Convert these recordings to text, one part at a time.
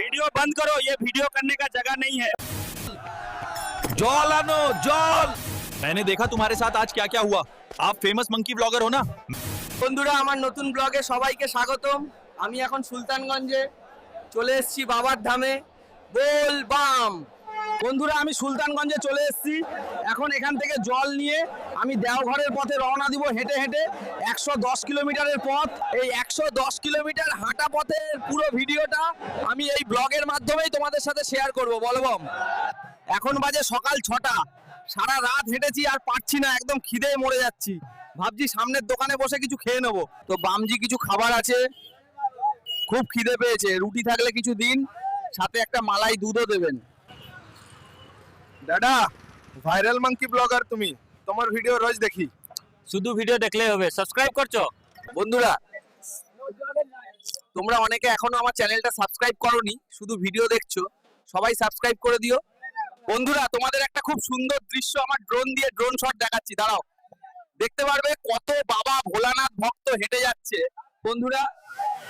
Video बंद करो ये वीडियो करने का जगह नहीं है जॉल आनो जॉल मैंने देखा तुम्हारे साथ आज क्या क्या हुआ आप फेमस मंकी ब्लॉगर हो ना বন্ধুরা আমার নতুন ব্লগে সবাইকে স্বাগতম আমি এখন সুলতানগঞ্জে চলে এসেছি বাবার ধামে বল বাম বন্ধুরা, আমি সুলতানগঞ্জে চলে এসেছি। এখন এখান থেকে জল নিয়ে আমি দেওঘরের পথে রওনা দিব হেঁটে হেঁটে। একশো দশ কিলোমিটারের পথ। এই একশো দশ কিলোমিটার হাঁটা পথের পুরো ভিডিওটা আমি এই ব্লগের মাধ্যমেই তোমাদের সাথে শেয়ার করব। বলবম এখন বাজে সকাল ছটা। সারা রাত হেঁটেছি আর পারছি না, একদম খিদে মরে যাচ্ছি। ভাবছি সামনের দোকানে বসে কিছু খেয়ে নেব। তো বামজি কিছু খাবার আছে। খুব খিদে পেয়েছে। রুটি থাকলে কিছু দিন, সাথে একটা মালাই দুধও দেবেন। দাদা ভাইরাল মাঙ্কি ব্লগার তুমি, তোমার ভিডিও রোজ দেখি। শুধু ভিডিও দেখলে হবে সাবস্ক্রাইব করছ? বন্ধুরা, তোমরা অনেকে এখনও আমার চ্যানেলটা সাবস্ক্রাইব করনি, শুধু ভিডিও দেখছ, সবাই সাবস্ক্রাইব করে দিও। বন্ধুরা, তোমাদের একটা খুব সুন্দর দৃশ্য আমার ড্রোন দিয়ে ড্রোন শট দেখাচ্ছি, দাঁড়াও। দেখতে পারবে কত বাবা ভোলানাথ ভক্ত হেঁটে যাচ্ছে। বন্ধুরা,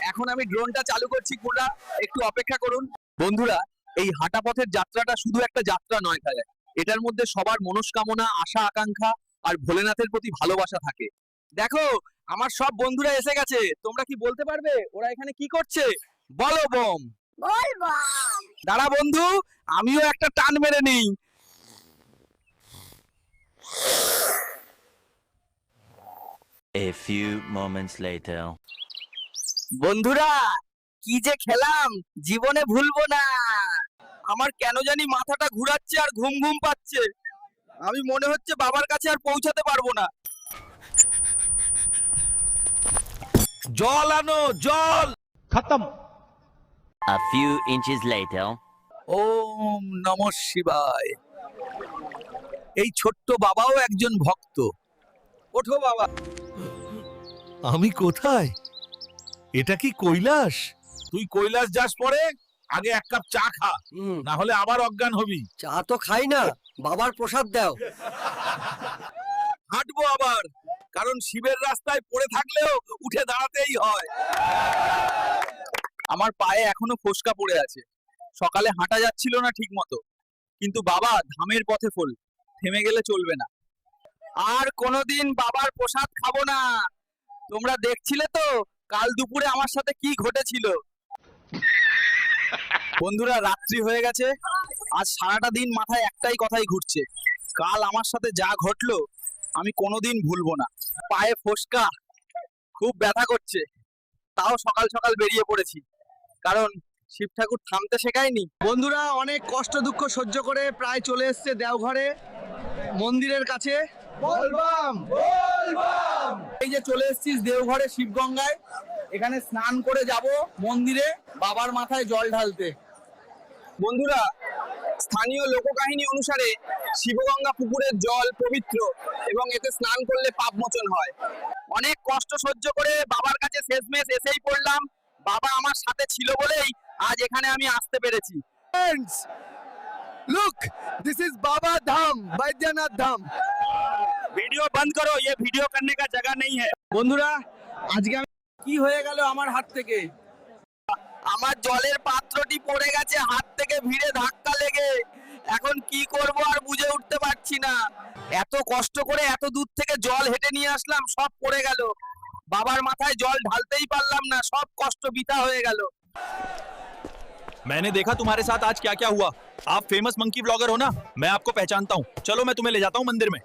এখন আমি ড্রোনটা চালু করছি কোনটা একটু অপেক্ষা করুন। বন্ধুরা এই হাঁটা পথের যাত্রাটা শুধু একটা যাত্রা নয় থাকে এটার মধ্যে সবার মনস্কামনা আশা আকাঙ্ক্ষা আর ভোলেনাথের প্রতি ভালোবাসা থাকে। দেখো আমার সব বন্ধুরা এসে গেছে। তোমরা কি বলতে পারবে? ওরা এখানে কি করছে? বলো বম। দাঁড়া বন্ধু। আমিও একটা টান মেরে নেই। A few moments later. বন্ধুরা কি যে খেলাম জীবনে ভুলবো না। আমার কেন জানি মাথাটা ঘুরাচ্ছে আর ঘুম ঘুম পাচ্ছে। আমি মনে হচ্ছে বাবার কাছে আর পৌঁছাতে পারব না। জল আনো জল! খতম। A few inches later. ওম নম শিবায়। এই ছোট্ট বাবাও একজন ভক্ত। ওঠো বাবা। আমি কোথায়? এটা কি কৈলাস? তুই কৈলাস যাস পরে? আগে এক কাপ চা খা না হলে আবার অজ্ঞান হবি। চা তো খাই না বাবার প্রসাদ দাও। হাঁটবো আবার কারণ শিবের রাস্তায় পড়ে থাকলেও উঠে দাঁড়াতেই হয়। আমার পায়ে এখনও ফোসকা পড়ে আছে। সকালে হাঁটা যাচ্ছিল না ঠিক মতো কিন্তু বাবা ধামের পথে ফল থেমে গেলে চলবে না। আর কোনোদিন বাবার প্রসাদ খাব না। তোমরা দেখছিলে তো কাল দুপুরে আমার সাথে কি ঘটেছিল? বন্ধুরা রাত্রি হয়ে গেছে। আজ সারাটা দিন মাথায় একটাই কথাই ঘুরছে। কাল আমার সাথে যা ঘটলো আমি কোনোদিন ভুলবো না। পায়ে ফোসকা খুব ব্যথা করছে। তাও সকাল সকাল বেরিয়ে পড়েছি। কারণ শিব ঠাকুর থামতে শেখায়নি। বন্ধুরা অনেক কষ্ট দুঃখ সহ্য করে প্রায় চলে এসছে দেওঘরে মন্দিরের কাছে। বলবাম বলবাম। এই যে চলে এসেছিস দেওঘরে শিবগঙ্গায়। এখানে স্নান করে যাব মন্দিরে বাবার মাথায় জল ঢালতে। বন্ধুরা স্থানীয় লোককাহিনী অনুসারে শিবগঙ্গা পুকুরের জল পবিত্র এবং এতে স্নান করলে পাপ মোচন হয় অনেক কষ্ট সহ্য করে বাবার কাছে শেষমেশ এসেই পড়লাম বাবা আমার সাথে ছিল বলেই আজ এখানে আমি আসতে পেরেছি লুক দিস ইজ বাবা ধাম বৈদ্যনাথ ধাম वीडियो बंद करो ये वीडियो करने का जगह नहीं है বন্ধুরা আজকে আমি কি হয়ে গেল আমার হাত থেকে আমার জলের পাত্রটি পড়ে গেছে হাত থেকে ভিড়ে ধাক্কা লেগে এখন কি করব আর বুঝে উঠতে পারছি না এত কষ্ট করে এত দূর থেকে জল হেঁটে নিয়ে আসলাম সব পড়ে গেল বাবার মাথায় জল ঢালতেই পারলাম না সব কষ্ট বৃথা হয়ে গেল मैंने देखा तुम्हारे साथ आज क्या क्या हुआ आप फेमस मंकी ब्लॉगर हो ना मैं आपको पहचानता हूँ चलो मैं तुम्हें ले जाता हूँ मंदिर में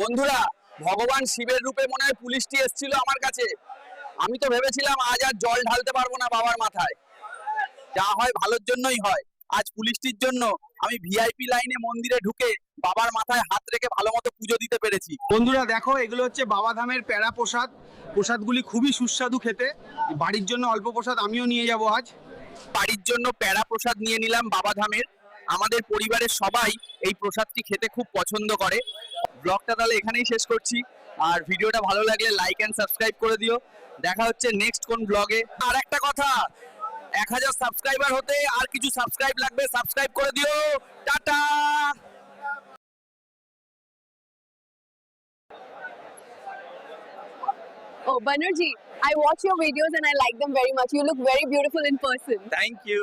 বন্ধুরা ভগবান শিবের রূপে মনে হয় পুলিশটি এসেছিল আমার কাছে। আমি তো ভেবেছিলাম আজ আর জল ঢালতে পারব না বাবার মাথায়। যা হয় ভালোর জন্যই হয়। আজ পুলিশটির জন্য আমি ভিআইপি লাইনে মন্দিরে ঢুকে বাবার মাথায় হাত রেখে ভালো মতো পুজো দিতে পেরেছি। বন্ধুরা দেখো এগুলো হচ্ছে বাবা ধামের প্যারা প্রসাদ। প্রসাদগুলি খুবই সুস্বাদু খেতে। বাড়ির জন্য অল্প প্রসাদ আমিও নিয়ে যাব আজ। বাড়ির জন্য প্যারা প্রসাদ নিয়ে নিলাম বাবা ধামের। আমাদের পরিবারের সবাই এই প্রসাদটি খেতে খুব পছন্দ করে ব্লগটা তাহলে এখানেই শেষ করছি আর ভিডিওটা ভালো লাগলে লাইক অ্যান্ড সাবস্ক্রাইব করে দিও দেখা হচ্ছে নেক্সট কোন ব্লগে আর একটা কথা এক হাজার সাবস্ক্রাইবার হতে আর কিছু সাবস্ক্রাইব লাগবে সাবস্ক্রাইব করে দিও tata Oh, Banerjee, I watch your videos and I like them very much. You look very beautiful in person. Thank you.